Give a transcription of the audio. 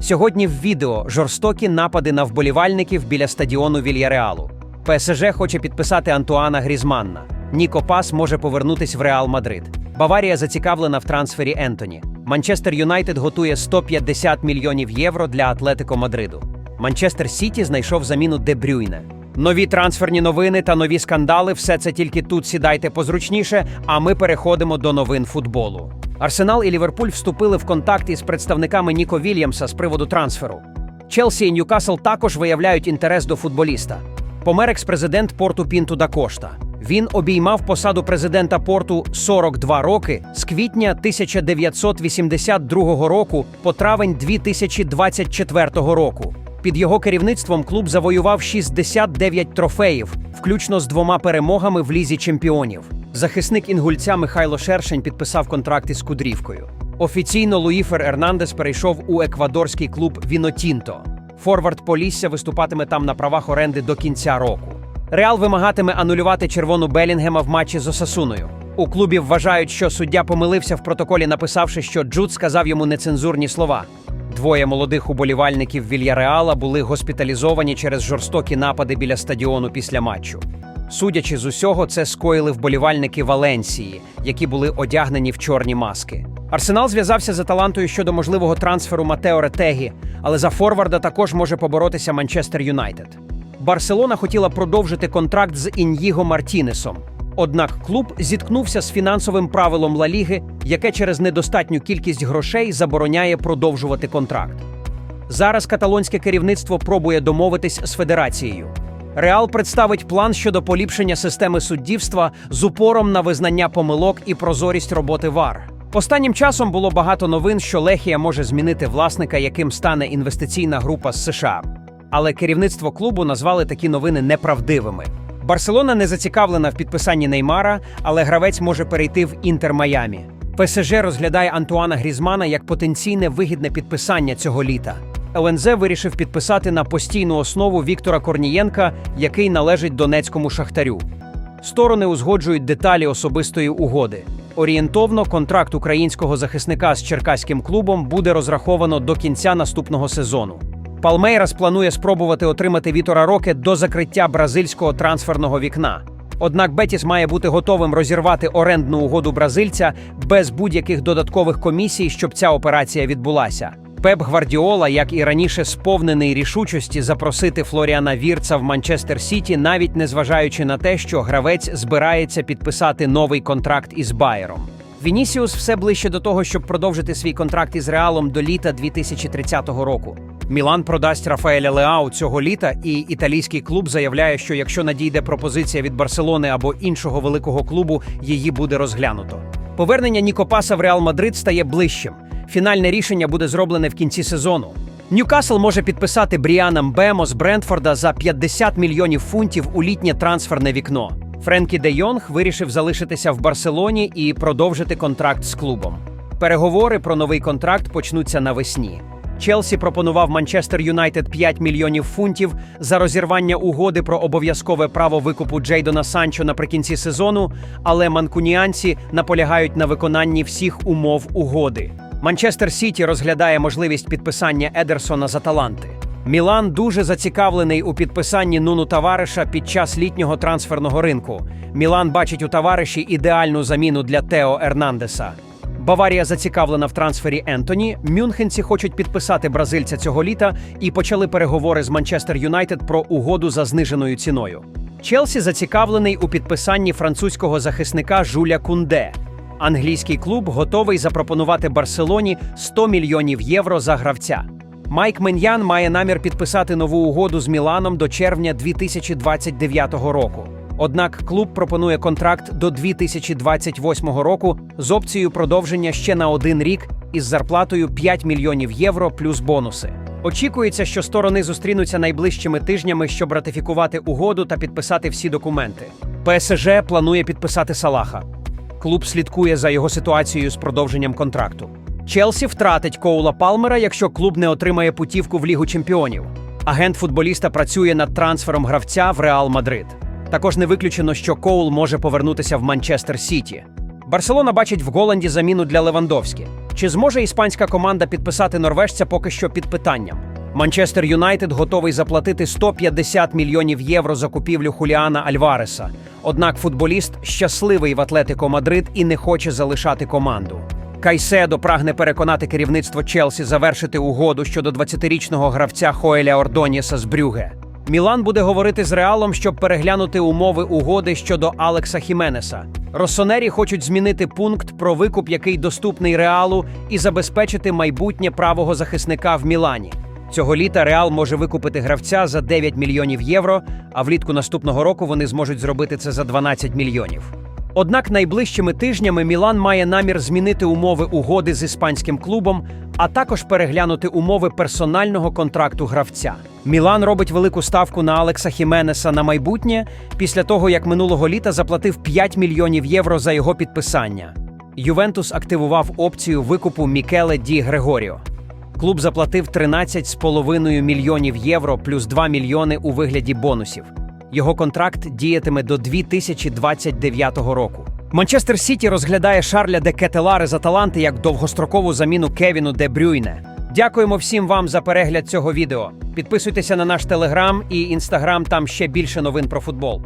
Сьогодні в відео жорстокі напади на вболівальників біля стадіону Вільяреалу. ПСЖ хоче підписати Антуана Грізманна. Ніко Пас може повернутись в Реал Мадрид. Баварія зацікавлена в трансфері Ентоні. Манчестер Юнайтед готує 150 мільйонів євро для Атлетико Мадриду. Манчестер Сіті знайшов заміну Де Брюйне. Нові трансферні новини та нові скандали все це тільки тут сідайте позручніше, а ми переходимо до новин футболу. Арсенал і Ліверпуль вступили в контакт із представниками Ніко Вільямса з приводу трансферу. Челсі і Ньюкасл також виявляють інтерес до футболіста. Помер екс-президент порту Пінту да Кошта. Він обіймав посаду президента порту 42 роки з квітня 1982 року по травень 2024 року. Під його керівництвом клуб завоював 69 трофеїв, включно з двома перемогами в лізі чемпіонів. Захисник інгульця Михайло Шершень підписав контракт із Кудрівкою. Офіційно Луїфер Ернандес перейшов у еквадорський клуб Вінотінто. Форвард Полісся виступатиме там на правах оренди до кінця року. Реал вимагатиме анулювати червону Белінгема в матчі з Осасуною. У клубі вважають, що суддя помилився в протоколі, написавши, що Джуд сказав йому нецензурні слова. Двоє молодих уболівальників Вільяреала були госпіталізовані через жорстокі напади біля стадіону після матчу. Судячи з усього, це скоїли вболівальники Валенсії, які були одягнені в чорні маски. Арсенал зв'язався з Аталантою щодо можливого трансферу Матео Ретегі, але за форварда також може поборотися Манчестер Юнайтед. Барселона хотіла продовжити контракт з Ін'їго Мартінесом. Однак клуб зіткнувся з фінансовим правилом Ла Ліги, яке через недостатню кількість грошей забороняє продовжувати контракт. Зараз каталонське керівництво пробує домовитись з федерацією. Реал представить план щодо поліпшення системи суддівства з упором на визнання помилок і прозорість роботи ВАР. Останнім часом було багато новин, що Лехія може змінити власника, яким стане інвестиційна група з США. Але керівництво клубу назвали такі новини неправдивими. Барселона не зацікавлена в підписанні Неймара, але гравець може перейти в Інтер Майамі. ПСЖ розглядає Антуана Грізмана як потенційне вигідне підписання цього літа. ЛНЗ вирішив підписати на постійну основу Віктора Корнієнка, який належить Донецькому шахтарю. Сторони узгоджують деталі особистої угоди. Орієнтовно контракт українського захисника з черкаським клубом буде розраховано до кінця наступного сезону. Палмейрас планує спробувати отримати Вітора Роке до закриття бразильського трансферного вікна. Однак Бетіс має бути готовим розірвати орендну угоду бразильця без будь-яких додаткових комісій, щоб ця операція відбулася. Пеп Гвардіола, як і раніше, сповнений рішучості запросити Флоріана Вірца в Манчестер Сіті, навіть незважаючи на те, що гравець збирається підписати новий контракт із Байером. Вінісіус все ближче до того, щоб продовжити свій контракт із Реалом до літа 2030 року. Мілан продасть Рафаеля Леау цього літа, і італійський клуб заявляє, що якщо надійде пропозиція від Барселони або іншого великого клубу, її буде розглянуто. Повернення Нікопаса в Реал Мадрид стає ближчим. Фінальне рішення буде зроблене в кінці сезону. Ньюкасл може підписати Бріана Мбемо з Брентфорда за 50 мільйонів фунтів у літнє трансферне вікно. Френкі Де Йонг вирішив залишитися в Барселоні і продовжити контракт з клубом. Переговори про новий контракт почнуться навесні. Челсі пропонував Манчестер Юнайтед 5 мільйонів фунтів за розірвання угоди про обов'язкове право викупу Джейдона Санчо наприкінці сезону, але манкуніанці наполягають на виконанні всіх умов угоди. Манчестер Сіті розглядає можливість підписання Едерсона з Аталанти. Мілан дуже зацікавлений у підписанні Нуну Тавариша під час літнього трансферного ринку. Мілан бачить у товариші ідеальну заміну для Тео Ернандеса. Баварія зацікавлена в трансфері Ентоні. Мюнхенці хочуть підписати бразильця цього літа і почали переговори з Манчестер Юнайтед про угоду за зниженою ціною. Челсі зацікавлений у підписанні французького захисника Жуля Кунде. Англійський клуб готовий запропонувати Барселоні 100 мільйонів євро за гравця. Майк Меньян має намір підписати нову угоду з Міланом до червня 2029 року. Однак клуб пропонує контракт до 2028 року з опцією продовження ще на один рік із зарплатою 5 мільйонів євро плюс бонуси. Очікується, що сторони зустрінуться найближчими тижнями, щоб ратифікувати угоду та підписати всі документи. ПСЖ планує підписати Салаха. Клуб слідкує за його ситуацією з продовженням контракту. Челсі втратить Коула Палмера, якщо клуб не отримає путівку в Лігу чемпіонів. Агент футболіста працює над трансфером гравця в Реал Мадрид. Також не виключено, що Коул може повернутися в Манчестер Сіті. Барселона бачить в Голланді заміну для Левандовські. Чи зможе іспанська команда підписати норвежця поки що під питанням? Манчестер Юнайтед готовий заплатити 150 мільйонів євро за купівлю Хуліана Альвареса. Однак футболіст щасливий в Атлетико Мадрид і не хоче залишати команду. Кайседо прагне переконати керівництво Челсі завершити угоду щодо 20-річного гравця Хоеля Ордоніса з Брюге. Мілан буде говорити з Реалом, щоб переглянути умови угоди щодо Алекса Хіменеса. Росонері хочуть змінити пункт про викуп, який доступний Реалу, і забезпечити майбутнє правого захисника в Мілані. Цього літа Реал може викупити гравця за 9 мільйонів євро, а влітку наступного року вони зможуть зробити це за 12 мільйонів. Однак найближчими тижнями Мілан має намір змінити умови угоди з іспанським клубом, а також переглянути умови персонального контракту гравця. Мілан робить велику ставку на Алекса Хіменеса на майбутнє після того, як минулого літа заплатив 5 мільйонів євро за його підписання. Ювентус активував опцію викупу Мікеле Ді Грегоріо. Клуб заплатив 13,5 мільйонів євро плюс 2 мільйони у вигляді бонусів. Його контракт діятиме до 2029 року. Манчестер Сіті розглядає Шарля де Кетелари з Аталанти як довгострокову заміну Кевіну де Брюйне. Дякуємо всім вам за перегляд цього відео. Підписуйтеся на наш телеграм і інстаграм, там ще більше новин про футбол.